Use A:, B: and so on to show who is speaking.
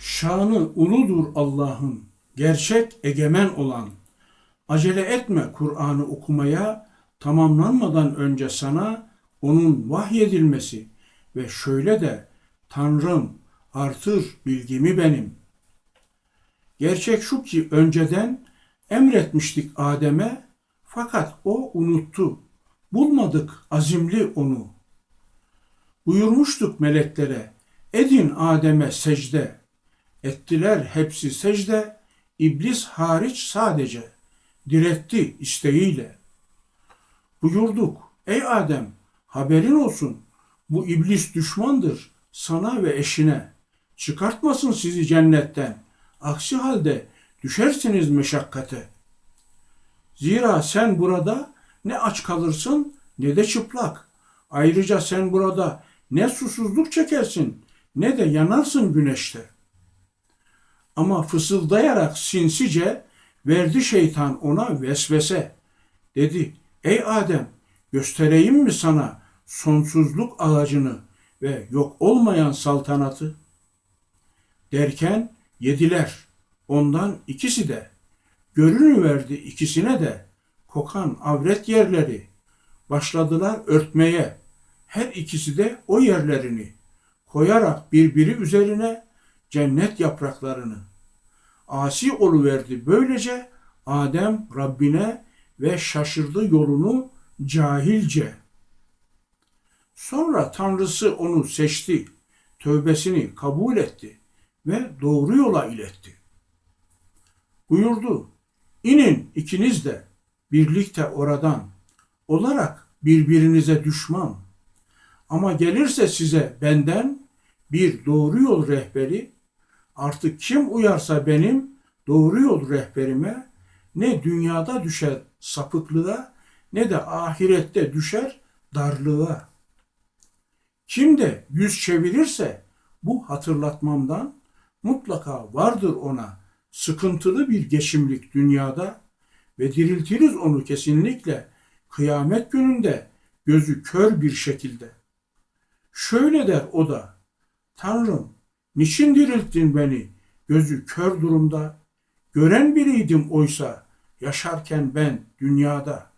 A: Şanı uludur Allah'ın, gerçek egemen olan. Acele etme Kur'an'ı okumaya, tamamlanmadan önce sana onun vahyedilmesi ve şöyle de Tanrım artır bilgimi benim. Gerçek şu ki önceden emretmiştik Adem'e fakat o unuttu. Bulmadık azimli onu. Buyurmuştuk meleklere edin Adem'e secde. Ettiler hepsi secde, iblis hariç sadece. Diretti isteğiyle. Buyurduk, ey Adem haberin olsun bu iblis düşmandır sana ve eşine. Çıkartmasın sizi cennetten. Aksi halde düşersiniz meşakkate. Zira sen burada ne aç kalırsın ne de çıplak. Ayrıca sen burada ne susuzluk çekersin ne de yanarsın güneşte. Ama fısıldayarak sinsice verdi şeytan ona vesvese. Dedi, ey Adem göstereyim mi sana sonsuzluk ağacını ve yok olmayan saltanatı? Derken yediler. Ondan ikisi de. Görünüverdi ikisine de kokan avret yerleri. Başladılar örtmeye. Her ikisi de o yerlerini koyarak birbiri üzerine cennet yapraklarını. Asi oluverdi böylece Adem Rabbine ve şaşırdı yolunu cahilce. Sonra Tanrısı onu seçti, tövbesini kabul etti ve doğru yola iletti. Buyurdu, inin ikiniz de birlikte oradan olarak birbirinize düşman. Ama gelirse size benden bir doğru yol rehberi, artık kim uyarsa benim doğru yol rehberime ne dünyada düşer sapıklığa ne de ahirette düşer darlığa. Kim de yüz çevirirse bu hatırlatmamdan mutlaka vardır ona sıkıntılı bir geçimlik dünyada ve diriltiriz onu kesinlikle kıyamet gününde gözü kör bir şekilde. Şöyle der o da, Tanrım niçin dirilttin beni gözü kör durumda? Gören biriydim oysa yaşarken ben dünyada.''